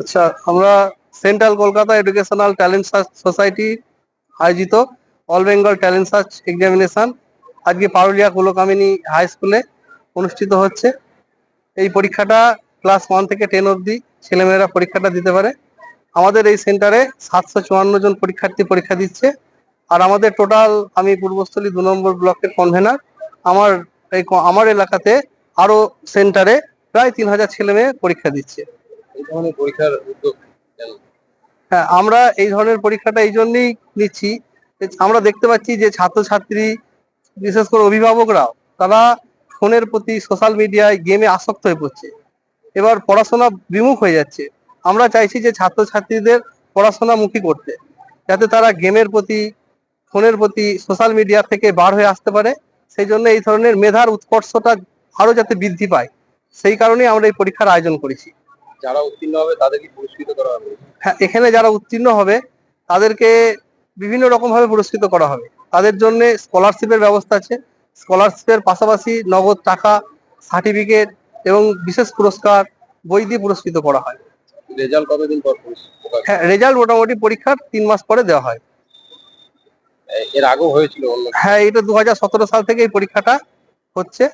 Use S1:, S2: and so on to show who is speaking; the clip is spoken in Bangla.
S1: আচ্ছা আমরা central Kolkata educational talent search society আয়োজিত all Bengal talent search examination আজকে পারুলিয়া কুলকামিনী হাই স্কুলে অনুষ্ঠিত হচ্ছে। এই পরীক্ষাটা ক্লাস ওয়ান থেকে টেন অবধি ছেলেমেয়েরা পরীক্ষাটা দিতে পারে। আমাদের এই সেন্টারে সাতশো চুয়ান্ন জন পরীক্ষার্থী পরীক্ষা দিচ্ছে। আর আমাদের টোটাল আমি পূর্বস্থলী দু নম্বর ব্লকের কনভেনার আমার এই আমার এলাকাতে আরও সেন্টারে প্রায় তিন হাজার ছেলে মেয়ে পরীক্ষা দিচ্ছে।
S2: ধরনের পরীক্ষার উদ্যোগ?
S1: হ্যাঁ আমরা এই ধরনের পরীক্ষাটা এই জন্যই নিচ্ছি। আমরা দেখতে পাচ্ছি যে ছাত্রছাত্রী, বিশেষ করে অভিভাবকরাও, তারা ফোনের প্রতি সোশ্যাল মিডিয়ায় গেমে আসক্ত হয়ে পড়ছে। এবার পড়াশোনা বিমুখ হয়ে যাচ্ছে। আমরা চাইছি যে ছাত্রছাত্রীদের পড়াশোনামুখী করতে, যাতে তারা গেমের প্রতি, ফোনের প্রতি সোশ্যাল মিডিয়া থেকে বার হয়ে আসতে পারে। সেই জন্য এই ধরনের মেধার উৎকর্ষটা আরও যাতে বৃদ্ধি পায়, সেই কারণেই আমরা এই পরীক্ষার আয়োজন করেছি।
S2: যারা উত্তীর্ণ হবে তাদেরকে পুরস্কৃত করা হবে।
S1: হ্যাঁ এখানে যারা উত্তীর্ণ হবে তাদেরকে বিভিন্ন রকম ভাবে পুরস্কৃত করা হবে। তাদের জন্য স্কলারশিপের ব্যবস্থা আছে। স্কলারশিপের পাশাপাশি নগদ টাকা সার্টিফিকেট এবং বিশেষ পুরস্কার বই দিয়ে পুরস্কৃত করা হয়।
S2: রেজাল্ট কতদিন পর
S1: হ্যাঁ রেজাল্ট মোটামুটি পরীক্ষার তিন মাস পরে দেওয়া হয়।
S2: এর আগেও হয়েছিল
S1: হ্যাঁ এটা দু হাজার সতেরো সাল থেকে এই পরীক্ষাটা হচ্ছে।